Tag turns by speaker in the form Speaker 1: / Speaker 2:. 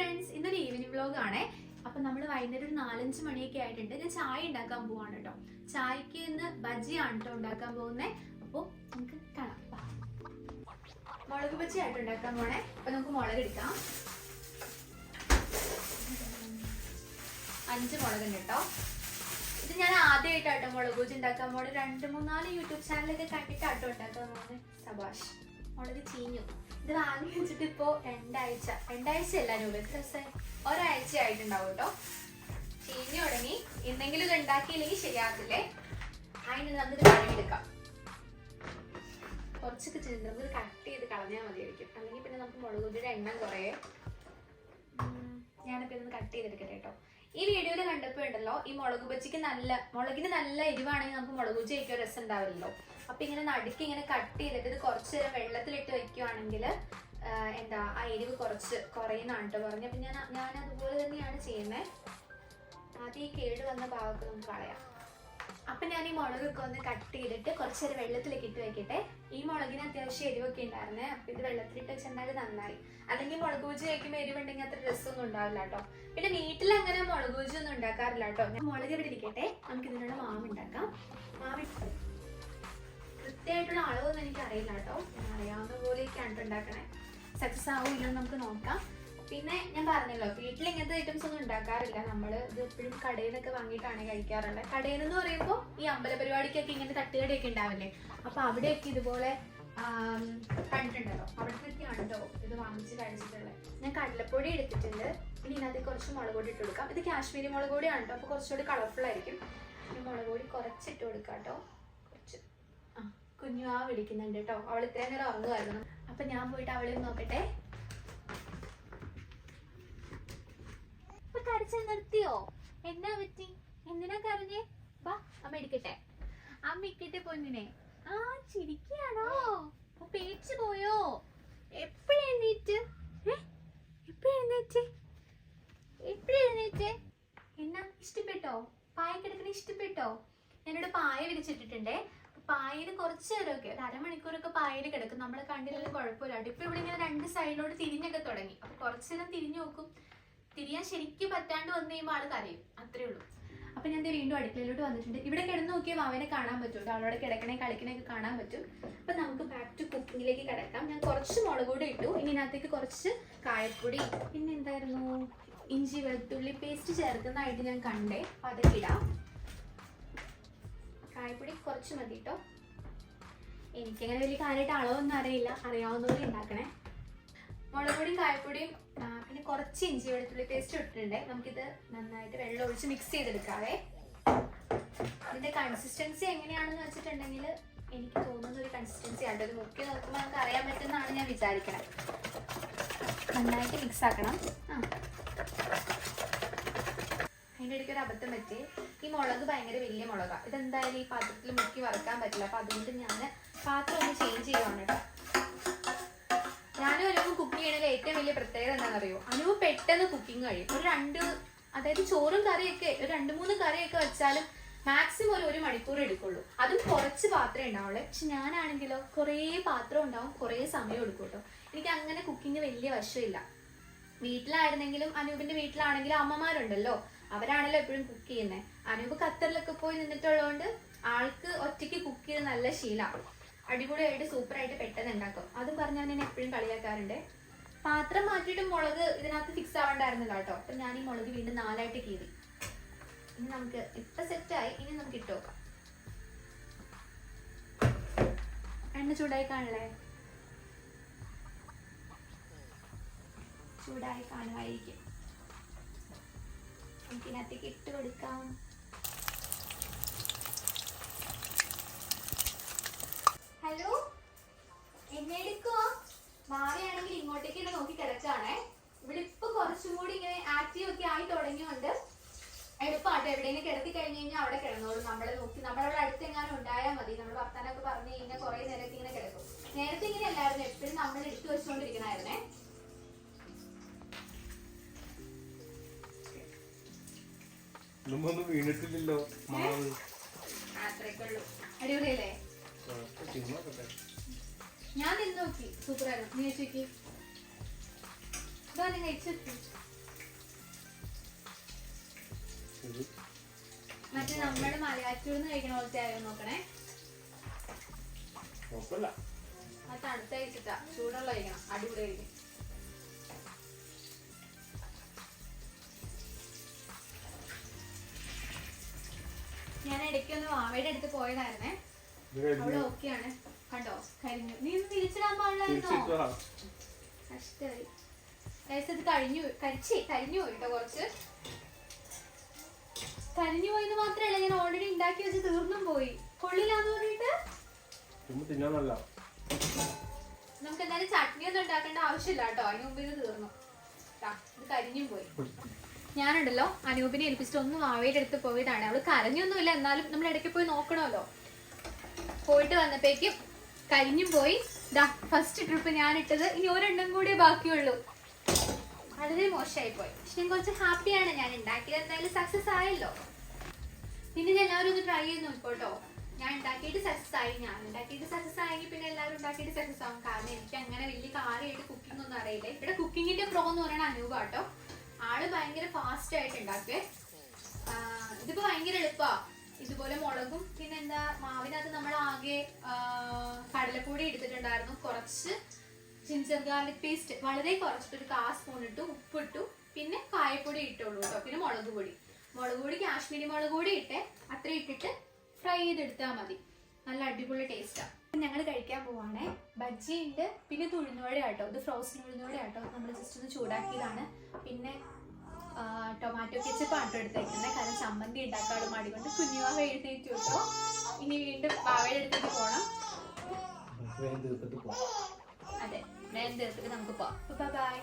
Speaker 1: Friends ഇന്നൊരു evening vlog ആണേ. അപ്പൊ നമ്മൾ വൈകുന്നേരം ഒരു നാലഞ്ച് മണിയൊക്കെ ആയിട്ടുണ്ട്. ഞാൻ ചായ ഉണ്ടാക്കാൻ പോവാണ് കേട്ടോ. ചായക്ക് ഇന്ന് ബജിയാണ് കേട്ടോ ഉണ്ടാക്കാൻ പോകുന്നത് അപ്പോൾ നമുക്ക് കാണാം. മുളക് ബജി ആയിട്ട് ഉണ്ടാക്കാൻ പോണേ അപ്പൊ നമുക്ക് മുളക് എടുക്കാം. അഞ്ച് മുളക് മുളകുണ്ട് കേട്ടോ. ഇത് ഞാൻ ആദ്യമായിട്ടാട്ടോ മുളക് ബജി ഉണ്ടാക്കാൻ പോണത് രണ്ട് മൂന്നാൽ യൂട്യൂബ് ചാനലൊക്കെ കണ്ടിട്ടാട്ടോ ഉണ്ടാക്കാൻ പോകുന്നത് സബാഷ് മുളക് ചീഞ്ഞു. ഇത് വാങ്ങി വെച്ചിട്ട് ഇപ്പോ രണ്ടാഴ്ച. രണ്ടാഴ്ച അല്ല രൂപ എത്ര ദിവസം? ഒരാഴ്ച ആയിട്ടുണ്ടാവും കേട്ടോ ചീഞ്ഞു തുടങ്ങി. എന്തെങ്കിലും ഇത് ഉണ്ടാക്കിയില്ലെങ്കിൽ ശരിയാകത്തില്ലേ? അതിന് നമുക്ക് കഴുകിയെടുക്കാം. കുറച്ചൊക്കെ ചെയ്ത് നമുക്ക് കട്ട് ചെയ്ത് കളഞ്ഞാൽ മതിയായിരിക്കും. അല്ലെങ്കിൽ പിന്നെ നമുക്ക് മുളക് പൊടിയുടെ എണ്ണം കുറേ. ഞാനിപ്പോ ഇതൊന്ന് കട്ട് ചെയ്തെടുക്കട്ടെ കേട്ടോ ഈ വീഡിയോയിൽ കണ്ടപ്പോൾ ഉണ്ടല്ലോ ഈ മുളക് ബജിക്ക് നല്ല മുളകിന് നല്ല എരിവാണെങ്കിൽ നമുക്ക് മുളക് ബജി കഴിക്കാൻ രസം ഉണ്ടാവില്ലല്ലോ. അപ്പൊ ഇങ്ങനെ നടുക്ക് ഇങ്ങനെ കട്ട് ചെയ്തിട്ട് ഇത് കുറച്ച് നേരം വെള്ളത്തിലിട്ട് വെക്കുവാണെങ്കിൽ എന്താ ആ എരിവ് കുറച്ച് കുറയുന്നതാണ് കേട്ടോ പറഞ്ഞു. അപ്പൊ ഞാൻ ഞാൻ അതുപോലെ തന്നെയാണ് ചെയ്യുന്നത് ആദ്യം ഈ കേട് വന്ന ഭാഗത്ത് നമുക്ക് കളയാം. അപ്പൊ ഞാൻ ഈ മുളകൊക്കെ ഒന്ന് കട്ട് ചെയ്തിട്ട് കുറച്ച് നേരം വെള്ളത്തിലേക്ക് ഇട്ട് വെക്കട്ടെ. ഈ മുളകിന് അത്യാവശ്യം എരിവൊക്കെ ഉണ്ടായിരുന്നേ. അപ്പൊ ഇത് വെള്ളത്തിലിട്ട് വെച്ചിട്ടുണ്ടെങ്കിൽ നന്നായി. അല്ലെങ്കിൽ മുളക് പൂജ കഴിക്കുമ്പോൾ എരിവുണ്ടെങ്കിൽ അത്ര രസമൊന്നും ഉണ്ടാവില്ല കേട്ടോ പിന്നെ വീട്ടിൽ അങ്ങനെ മുളക് പൂജ ഒന്നും ഉണ്ടാക്കാറില്ല കേട്ടോ മുളക് ഇവിടെ ഇരിക്കട്ടെ. നമുക്ക് ഇതിനുള്ള മാവ് ഉണ്ടാക്കാം. മാവ് കൃത്യമായിട്ടുള്ള അളവൊന്നും എനിക്ക് അറിയില്ല കേട്ടോ. ഞാൻ അറിയാവുന്ന പോലെയൊക്കെയാണ് ഉണ്ടാക്കണേ. സക്സസ് ആവും ഇല്ലെന്ന് നമുക്ക് നോക്കാം. പിന്നെ ഞാൻ പറഞ്ഞല്ലോ വീട്ടിൽ ഇങ്ങനത്തെ ഐറ്റംസ് ഒന്നും ഉണ്ടാക്കാറില്ല. നമ്മൾ ഇത് എപ്പോഴും കടയിൽ നിന്നൊക്കെ വാങ്ങിയിട്ടാണ് കഴിക്കാറുള്ളത്. കടയിൽ നിന്ന് പറയുമ്പോൾ ഈ അമ്പല പരിപാടിക്കൊക്കെ ഇങ്ങനെ തട്ടുകടയൊക്കെ ഉണ്ടാവില്ലേ? അപ്പൊ അവിടെയൊക്കെ ഇതുപോലെ കണ്ടിട്ടുണ്ടല്ലോ. അവിടെ നിന്നൊക്കെയാണ് കേട്ടോ ഇത് വാങ്ങിച്ച് കഴിച്ചിട്ടുള്ളത്. ഞാൻ കടലപ്പൊടി എടുത്തിട്ടുണ്ട്. ഇനി ഇതിനകത്ത് കുറച്ച് മുളക് പൊടി ഇട്ട് കൊടുക്കാം. ഇത് കാശ്മീരി മുളക് പൊടിയാണ് കേട്ടോ അപ്പോൾ കുറച്ചുകൂടി കളർഫുൾ ആയിരിക്കും. മുളക് പൊടി കുറച്ചിട്ട് കൊടുക്കാം കേട്ടോ കുഞ്ഞു ആ വിളിക്കുന്നുണ്ട് കേട്ടോ. അവൾ ഇത്രയും നേരം ഉറങ്ങുമായിരുന്നു അപ്പൊ ഞാൻ പോയിട്ട് അവളെ നോക്കട്ടെ. ഇപ്പൊ കരച്ച നിർത്തിയോ? എന്നാ പറ്റി? എന്തിനാ കരഞ്ഞേ? വാ അമ്മ ഇടിക്കട്ടെ അമ്മ ഇക്കട്ടെ പൊന്നിനെ. ആ ചിരിക്കാണോ പേടിച്ചു പോയോ? എപ്പോഴെഴുന്നേറ്റ് എപ്പോഴെഴുന്നേറ്റ് എന്നാ ഇഷ്ടപ്പെട്ടോ? പായ കിടക്കണ ഇഷ്ടപ്പെട്ടോ? ഞാനിവിടെ പായ വിരിച്ചിട്ടിട്ടുണ്ടേ. പായയിൽ കുറച്ച് നേരമൊക്കെ ഒരു അരമണിക്കൂറൊക്കെ പായൽ കിടക്കും. നമ്മളെ കണ്ടില്ലെങ്കിലും കുഴപ്പമില്ല. ഇപ്പൊ ഇവിടെ ഇങ്ങനെ രണ്ട് സൈഡിലോട്ട് തിരിഞ്ഞൊക്കെ തുടങ്ങി. അപ്പൊ കുറച്ച് നേരം തിരിഞ്ഞു നോക്കും. തിരിയാൻ ശരിക്കും പറ്റാണ്ട് വന്നു കഴിയുമ്പോൾ ആൾ കരയും. അത്രേ ഉള്ളൂ. അപ്പൊ ഞാൻ വീണ്ടും അടുക്കളയിലോട്ട് വന്നിട്ടുണ്ട്. ഇവിടെ കിടന്ന് നോക്കിയാൽ മാവനെ കാണാൻ പറ്റും അവളോട് കിടക്കണേ കളിക്കണേ ഒക്കെ കാണാൻ പറ്റും. അപ്പൊ നമുക്ക് ബാക്ക് ടു കുക്കിങ്ങിലേക്ക് കിടക്കാം. ഞാൻ കുറച്ച് മുളക് പൊടി ഇട്ടു. ഇനി ഇതിനകത്തേക്ക് കുറച്ച് കായപ്പൊടി. പിന്നെ എന്തായിരുന്നു? ഇഞ്ചി വെളുത്തുള്ളി പേസ്റ്റ് ചേർക്കുന്നതായിട്ട് ഞാൻ കണ്ടേ. അതൊക്കെ ഇടാം. കായപ്പൊടി കുറച്ച് മതി കേട്ടോ എനിക്കങ്ങനെ വലിയ കാര്യമായിട്ട് അളവൊന്നും അറിയില്ല. അറിയാവുന്നവരെ ഉണ്ടാക്കണേ. മുളക് പൊടിയും കായപ്പൊടിയും പിന്നെ കുറച്ച് ഇഞ്ചി വെളുത്തുള്ളി പേസ്റ്റ് ഇട്ടിട്ടുണ്ട്. നമുക്കിത് നന്നായിട്ട് വെള്ളം ഒഴിച്ച് മിക്സ് ചെയ്തെടുക്കാവേ. ഇതിന്റെ കൺസിസ്റ്റൻസി എങ്ങനെയാണെന്ന് വെച്ചിട്ടുണ്ടെങ്കിൽ എനിക്ക് തോന്നുന്ന ഒരു കൺസിസ്റ്റൻസി ആണ് ഇത് മുക്കി നോക്കുമ്പോൾ നമുക്ക് അറിയാൻ പറ്റുന്നതാണ് ഞാൻ വിചാരിക്കണത് നന്നായിട്ട് മിക്സ് ആക്കണം. ആ. അതിന്റെ ഇടയ്ക്ക് ഒരു അബദ്ധം പറ്റി മുളക് ഭയങ്കര വലിയ മുളകാണ് ഇതെന്തായാലും ഈ പാത്രത്തിൽ മുക്കി വറക്കാൻ പറ്റില്ല. അപ്പൊ അതുകൊണ്ട് ഞാൻ പാത്രം ഒന്ന് ചേഞ്ച് ചെയ്യുവാണ് കേട്ടോ ഞാനും അനുവും കുക്ക് ചെയ്യണതിൽ ഏറ്റവും വലിയ പ്രത്യേകത എന്താണെന്നറിയോ? അനുവ് പെട്ടെന്ന് കുക്കിംഗ് കഴിയും. ഒരു രണ്ട് അതായത് ചോറും കറിയൊക്കെ ഒരു രണ്ട് മൂന്ന് കറിയൊക്കെ വെച്ചാലും മാക്സിമം ഒരു ഒരു മണിക്കൂർ എടുക്കുള്ളൂ. അതും കുറച്ച് പാത്രമേ ഉണ്ടാവുള്ളൂ. പക്ഷെ ഞാനാണെങ്കിലോ കുറേ പാത്രം ഉണ്ടാവും കുറേ സമയം എടുക്കും കേട്ടോ എനിക്ക് അങ്ങനെ കുക്കിംഗ് വലിയ വശമില്ല. വീട്ടിലായിരുന്നെങ്കിലും അനൂപിന്റെ വീട്ടിലാണെങ്കിലും അമ്മമാരുണ്ടല്ലോ. അവരാണല്ലോ എപ്പോഴും കുക്ക് ചെയ്യുന്നത് അനൂപ് ഖത്തറിലൊക്കെ പോയി നിന്നിട്ടുള്ളതുകൊണ്ട് ആൾക്ക് ഒറ്റയ്ക്ക് കുക്ക് ചെയ്ത് നല്ല ശീലമാണ് അടിപൊളിയായിട്ട് സൂപ്പറായിട്ട് പെട്ടെന്ന് ഉണ്ടാക്കും. അതും പറഞ്ഞാൽ ഞാൻ എപ്പോഴും കളിയാക്കാറുണ്ട്. പാത്രം മാറ്റിയിട്ട് മുളക് ഇതിനകത്ത് ഫിക്സ് ആവണ്ടായിരുന്നില്ല കേട്ടോ. അപ്പൊ ഞാൻ ഈ മുളക് വീണ്ടും നാലായിട്ട് കീറി. ഇനി നമുക്ക് ഇപ്പൊ സെറ്റായി ഇനി നമുക്ക് ഇട്ട് നോക്കാം. എണ്ണ ചൂടായി കാണല്ലേ? ചൂടായി കാണുമായിരിക്കും. നമുക്ക് ഇതിനകത്തേക്ക് ഇട്ട് കൊടുക്കാം. ഹലോ എന്നെ എടുക്കോ? മാവയാണെങ്കിൽ ഇങ്ങോട്ടേക്ക് ഇങ്ങനെ നോക്കി കിടക്കാണേ ഇവിടെ ഇപ്പൊ കുറച്ചും കൂടി ഇങ്ങനെ ആക്റ്റീവ് ഒക്കെ ആയി തുടങ്ങിയുണ്ട് എളുപ്പമാട്ടോ എവിടെയെങ്കിലും കിടത്തി കഴിഞ്ഞു കഴിഞ്ഞാൽ അവിടെ കിടന്നോളും. നമ്മളെ നോക്കി നമ്മളവിടെ അടുത്തെങ്ങാനും ഉണ്ടായാൽ മതി. നമ്മൾ വർത്താനൊക്കെ പറഞ്ഞു കഴിഞ്ഞാൽ കുറെ നേരത്തെ ഇങ്ങനെ കിടക്കും. നേരത്തെ ഇങ്ങനെ അല്ലായിരുന്നു. എപ്പോഴും
Speaker 2: ഒന്നും വീണിട്ടില്ലല്ലോ മാവ്.
Speaker 1: അടിപൊളിയല്ലേ? ഞാൻ നിന്ന് നോക്കി. സൂപ്പർ ആയിരുന്നു നീ
Speaker 2: ചോക്കി
Speaker 1: മറ്റേ നമ്മുടെ മലയാറ്റൂർന്ന് കഴിക്കണ പോലത്തെ ആയോ നോക്കണേ. അത് തണുത്ത കഴിച്ചിട്ടാ. ചൂടുള്ള കഴിക്കണം. അടിപൊളി കഴിക്കും ഞാൻ ഇടയ്ക്കൊന്ന് മാമയുടെ അടുത്ത് പോയതായിരുന്നേ. അവിടെ ഓക്കെയാണ് കണ്ടോ? കരിഞ്ഞു. നീ ഒന്ന് തിരിച്ചിടാൻ പാടില്ലായിരുന്നോ? Guys, ഇത് കഴിഞ്ഞു. കരിച്ചേ കരിഞ്ഞു പോയിട്ടോ കുറച്ച്. കരിഞ്ഞു പോയെന്ന് മാത്രല്ല ഞാൻ ഓൾറെഡി ഉണ്ടാക്കി വെച്ച് തീർന്നും പോയി. കൊള്ളില്ലാന്ന് പറഞ്ഞിട്ട്? നമുക്ക് എന്തായാലും ചട്നി ഒന്നും ഉണ്ടാക്കേണ്ട ആവശ്യമില്ല കേട്ടോ. അതിന് മുമ്പ് ഇത് തീർന്നു. ഇത് കരിഞ്ഞും പോയി. ഞാനുണ്ടല്ലോ അനൂപിനെ ഏൽപ്പിച്ചിട്ട് ഒന്നും ആവയുടെ അടുത്ത് പോയതാണ്. അവൾ കരഞ്ഞൊന്നുമില്ല എന്നാലും നമ്മൾ ഇടയ്ക്ക് പോയി നോക്കണമല്ലോ. പോയിട്ട് വന്നപ്പോഴേക്കും കരിഞ്ഞും പോയി. ദാ ഫസ്റ്റ് ട്രിപ്പ് ഞാൻ ഇട്ടത് ഇനി ഒരെണ്ണം കൂടി ബാക്കിയുള്ളൂ. വളരെ മോശമായി പോയി പക്ഷെ ഞാൻ കുറച്ച് ഹാപ്പിയാണ് ഞാൻ ഉണ്ടാക്കിയത്. എന്തായാലും സക്സസ് ആയല്ലോ. പിന്നെ ഇത് എല്ലാവരും ഒന്ന് ട്രൈ ചെയ്ത് നോക്കോട്ടോ ഞാൻ ഉണ്ടാക്കിയിട്ട് സക്സസ് ആയി. ഞാൻ ഉണ്ടാക്കിയിട്ട് സക്സസ് ആയെങ്കിൽ പിന്നെ എല്ലാവരും ഉണ്ടാക്കിയിട്ട് സക്സസ് ആവും. കാരണം എനിക്ക് അങ്ങനെ വലിയ കാര്യമായിട്ട് കുക്കിംഗ് ഒന്നും അറിയില്ല. ഇവിടെ കുക്കിങ്ങിന്റെ പ്രോ എന്ന് പറയുന്നത് അനൂപ് കേട്ടോ. ആൾ ഭയങ്കര ഫാസ്റ്റ് ആയിട്ട് ഉണ്ടാക്കേ ഇതിപ്പോ ഭയങ്കര എളുപ്പാ. ഇതുപോലെ മുളകും പിന്നെ എന്താ മാവിനകത്ത് നമ്മൾ ആകെ കടലപ്പൊടി എടുത്തിട്ടുണ്ടായിരുന്നു. കുറച്ച് ജിഞ്ചർ ഗാർലിക് പേസ്റ്റ് വളരെ കുറച്ചിട്ട് ഒരു കാ സ്പൂൺ ഇട്ടു ഉപ്പിട്ടു പിന്നെ കായപ്പൊടി ഇട്ടുള്ളൂ കേട്ടോ പിന്നെ മുളക് പൊടി. മുളക് പൊടി കാശ്മീരി മുളക് പൊടി ഇട്ടേ. അത്ര ഇട്ടിട്ട് ഫ്രൈ ചെയ്തെടുത്താൽ മതി. നല്ല അടിപൊളി ടേസ്റ്റാണ് ഞങ്ങൾ കഴിക്കാൻ പോവാണേ. ബജ്ജി ഉണ്ട് പിന്നെ ഇത് ഉഴുന്നുവട കേട്ടോ ഇത് ഫ്രോസൺ ഉഴുന്നുവട കേട്ടോ നമ്മൾ ജസ്റ്റ് ഒന്ന് ചൂടാക്കിയതാണ്. പിന്നെ ടൊമാറ്റോ കെച്ചപ്പ് ആട്ടോ എടുത്തേക്കുന്നത്. കാരണം ചമ്മന്തി ഉണ്ടാക്കാട് മടി കൊണ്ട് കുഞ്ഞുവാവ എഴുന്നേറ്റ് കേട്ടോ ഇനി വീണ്ടും പാവയുടെ അടുത്തേക്ക് പോകണം അതെ വേഗം തീർത്തിട്ട് നമുക്ക് പോവാം. ബൈ